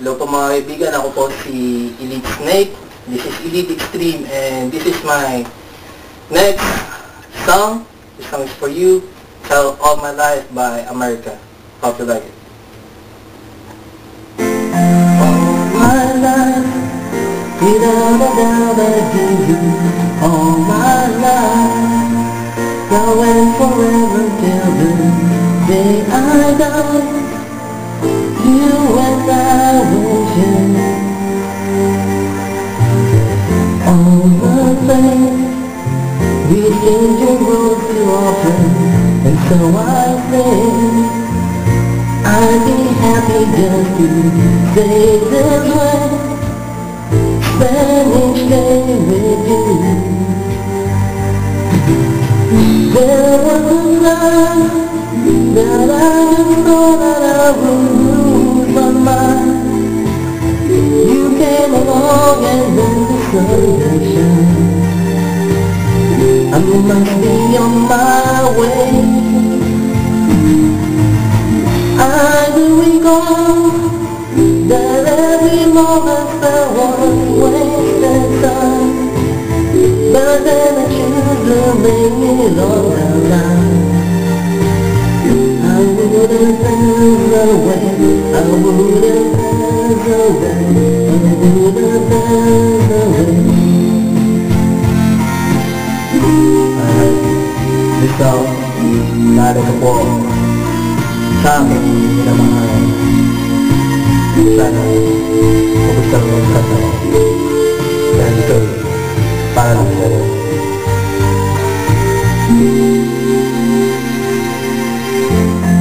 Hello po mga kaibigan, ako po si Elite Snake. This is Elite Extreme and this is my next song. This song is for you. Tell All My Life by America. Hope you like it. All my life, without you all my life. Now and forever till the day I die. Your road too often, and so I think I'd be happy just to this way, spend each day with you. There was a time that I just thought that I would lose my mind. You came along and then the sun had I'm gonna be on my way I will go That every moment fell one way and done But then I choose to make it all long alive I wouldn't pass away I wouldn't pass away I wouldn't pass away daw nalay ko po sa amin na mga sana magusta mo ang kanta dahil ito para lang sa'yo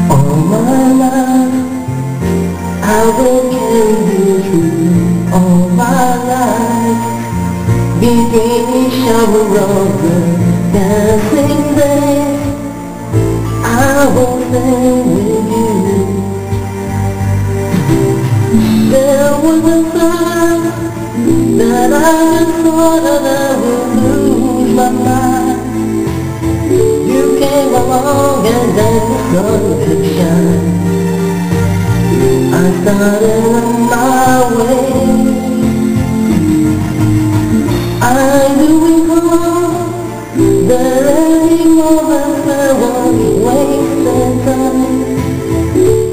Oh my love, I will give you all my life Beginning shower of the dancing there. I will stay with you. There was a time that I just thought I would lose my mind. You came along and then the sun could shine. I started on my way. I do recall that every moment there